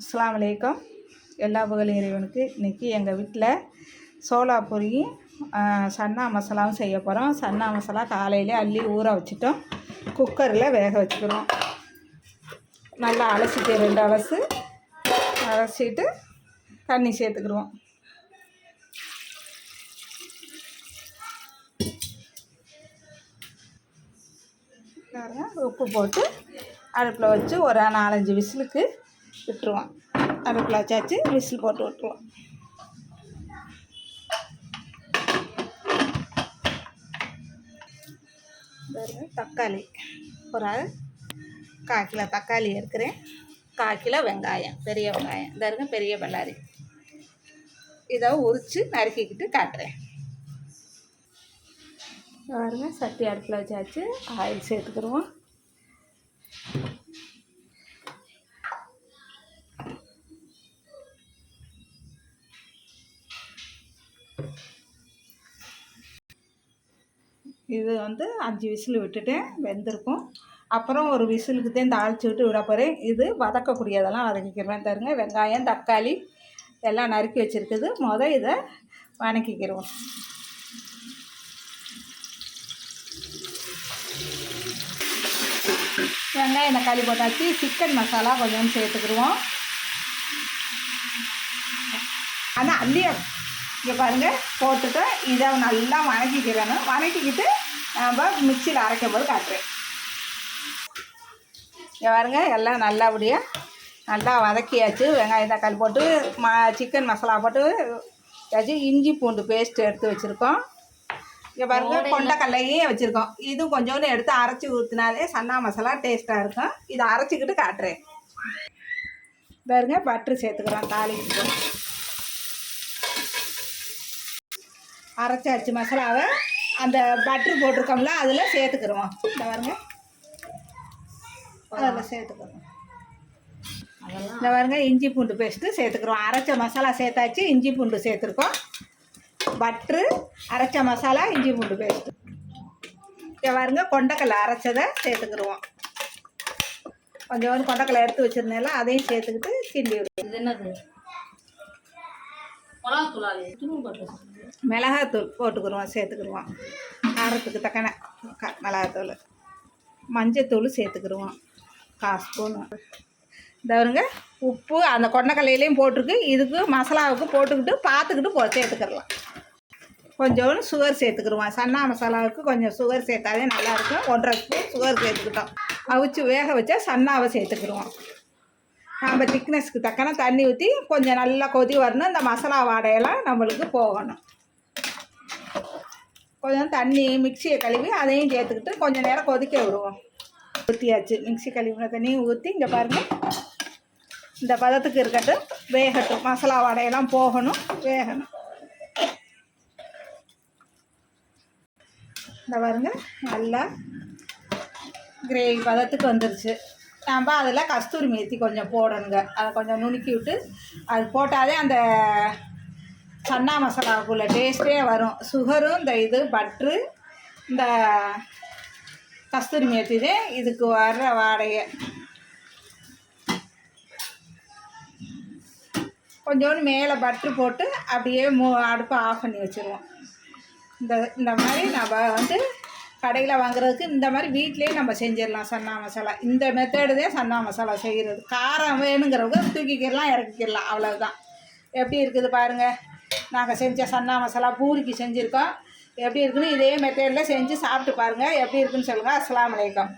அஸ்ஸலாமு எல்லா புகழும் இறைவனுக்கு இன்றைக்கி எங்கள் வீட்டில் சோளா பொரியும் சன்னா மசாலாவும் செய்ய போகிறோம் சன்னா மசாலா காலையிலே அள்ளி ஊற வச்சுட்டோம். குக்கரில் வேக வச்சுக்கிறோம். நல்லா அலசிட்டு ரெண்டு அலசு. அலசிட்டு தண்ணி சேர்த்துக்கிடுவோம். உப்பு போட்டு அடுப்பில் வச்சு ஒரு நாலஞ்சு விசிலுக்கு விட்டுருவோம் அடுப்பில் வச்சாச்சு விசில் போட்டு விட்டுருவோம் தக்காளி. ஒரு கால் கிலோ தக்காளி எடுக்கிறேன். கால் கிலோ வெங்காயம் பெரிய வெங்காயம். இந்த இருங்க பெரிய பல்லாரி இதை உரித்து நறுக்கிக்கிட்டு காட்டுறேன். பாருங்க சட்டி அடுப்பில் வச்சாச்சு. ஆயில் சேர்த்துக்கிடுவோம். இது வந்து அஞ்சு விசில் விட்டுட்டேன் வெந்திருக்கும். அப்புறம் ஒரு விசிலுக்கு தான் தாளிச்சு விட்டு விட போகிறேன் இது வதக்கக்கூடியதெல்லாம் வதக்கிக்கிறேன் தருங்க வெங்காயம் தக்காளி எல்லாம் நறுக்கி வச்சுருக்குது. மொதல் இதை வணக்கிக்கிறோம். வெங்காயம் தக்காளி போட்டாச்சு. சிக்கன் மசாலா கொஞ்சம் சேர்த்துக்கிடுவோம். ஆனால் அள்ளி இங்கே பாருங்கள் போட்டுட்டு இதை நல்லா வதக்கிக்கிறணும் வதக்கிக்கிட்டு நம்ம மிக்சியில் அரைக்கும் போது காட்டுறேன். இங்கே பாருங்க எல்லாம் நல்லபடியாக நல்லா வதக்கியாச்சு. வெங்காயம் தக்காளி போட்டு ம சிக்கன் மசாலா போட்டு வச்சு இஞ்சி பூண்டு பேஸ்ட் எடுத்து வச்சுருக்கோம். இங்கே பாருங்க கொண்டக்கல்லையும் வச்சுருக்கோம். இதுவும் கொஞ்சோண்டு எடுத்து அரைச்சி ஊற்றினாலே சன்னா மசாலா டேஸ்ட்டாக இருக்கும். இதை அரைச்சிக்கிட்டு காட்டுறேன். பாருங்க பட்ரு சேர்த்துக்கிறோம் தாளிக்கு அரைச்சாச்சு மசாலாவை அந்த பட்ரு போட்டிருக்கோம்ல அதில் சேர்த்துக்கிறோம். இந்த பாருங்க. அதில் சேர்த்துக்கிறோம். இந்த பாருங்க இஞ்சி பூண்டு பேஸ்ட்டு சேர்த்துக்கிறோம். அரைச்ச மசாலா சேர்த்தாச்சு இஞ்சி பூண்டு சேர்த்துருக்கோம். பட்ரு அரைச்ச மசாலா இஞ்சி பூண்டு பேஸ்ட்டு இங்கே பாருங்க கொண்டக்கடலை அரைச்சதை சேர்த்துக்கிடுவோம். கொஞ்சோண்டு கொண்டக்கடலை எடுத்து வச்சுருந்தேன்ல அதையும் சேர்த்துக்கிட்டு கிண்டி விடுவோம். இது என்னது? மிளகாத்தூள் போட்டுக்கிடுவோம் சேர்த்துக்கிடுவோம். காரத்துக்கு தக்கன க மிளகாத்தூள். மஞ்சத்தூள் சேர்த்துக்கிடுவோம். கால் ஸ்பூனு. தவறுங்க உப்பு அந்த கொண்டக்கல்லையிலையும் போட்டிருக்கு. இதுக்கு மசாலாவுக்கு போட்டுக்கிட்டு பார்த்துக்கிட்டு போ சேர்த்துக்கிடலாம். கொஞ்சோண்டு சுகர் சேர்த்துக்கிடுவோம். சன்னா மசாலாவுக்கு கொஞ்சம் சுகர் சேர்த்தாலே நல்லாயிருக்கும். ஒன்றரை ஸ்பூன் சுகர் சேர்த்துக்கிட்டோம். அவிச்சு வேக வச்சா சன்னாவை சேர்த்துக்கிடுவோம். நம்ம திக்னஸ்க்கு தக்கன தண்ணி ஊற்றி கொஞ்சம் நல்லா கொதி வரணும். இந்த மசாலா வாடையெல்லாம் நம்மளுக்கு போகணும். கொஞ்சம் தண்ணி மிக்சியை கழுவி அதையும் சேர்த்துக்கிட்டு கொஞ்சம் நேரம் கொதிக்க விடுவோம். ஊற்றியாச்சு மிக்சி கழுவின தண்ணியும் ஊற்றி இங்கே பாருங்கள் இந்த பதத்துக்கு இருக்கட்டும் வேகட்டும். மசாலா வாடையெல்லாம் போகணும். வேகணும். இந்த பாருங்க நல்லா கிரேவி பதத்துக்கு வந்துருச்சு. நம்ம அதில் கஸ்தூரி மேத்தி கொஞ்சம் போடணுங்க. அதை கொஞ்சம் நுணுக்கி விட்டு அது போட்டாலே அந்த சன்னா மசாலாவுக்குள்ள டேஸ்ட்டே வரும். சுகரும் இந்த இது பட்ரு இந்த கஸ்தூரி மேத்தி தான் இதுக்கு வர்ற வாடகை கொஞ்சோண்டு மேலே பட்ரு போட்டு அப்படியே மூ அடுப்பை ஆஃப் பண்ணி வச்சுருவோம். இந்த இந்த மாதிரி நம்ம வந்து கடையில் வாங்குறதுக்கு இந்த மாதிரி வீட்டிலேயே நம்ம செஞ்சிடலாம் சன்னா மசாலா. இந்த மெத்தேடு தான் சன்னா மசாலா செய்கிறது காரம் வேணுங்கிறவங்க தூக்கிக்கிடலாம் இறக்கிக்கிடலாம் அவ்வளோதான் எப்படி இருக்குது பாருங்கள் நாங்கள் செஞ்ச சன்னா மசாலா பூரிக்கு செஞ்சுருக்கோம். எப்படி இருக்குன்னு இதே மெத்தேடில் செஞ்சு சாப்பிட்டு பாருங்கள் எப்படி இருக்குன்னு சொல்லுங்கள் அஸ்லாம் வலைக்கம்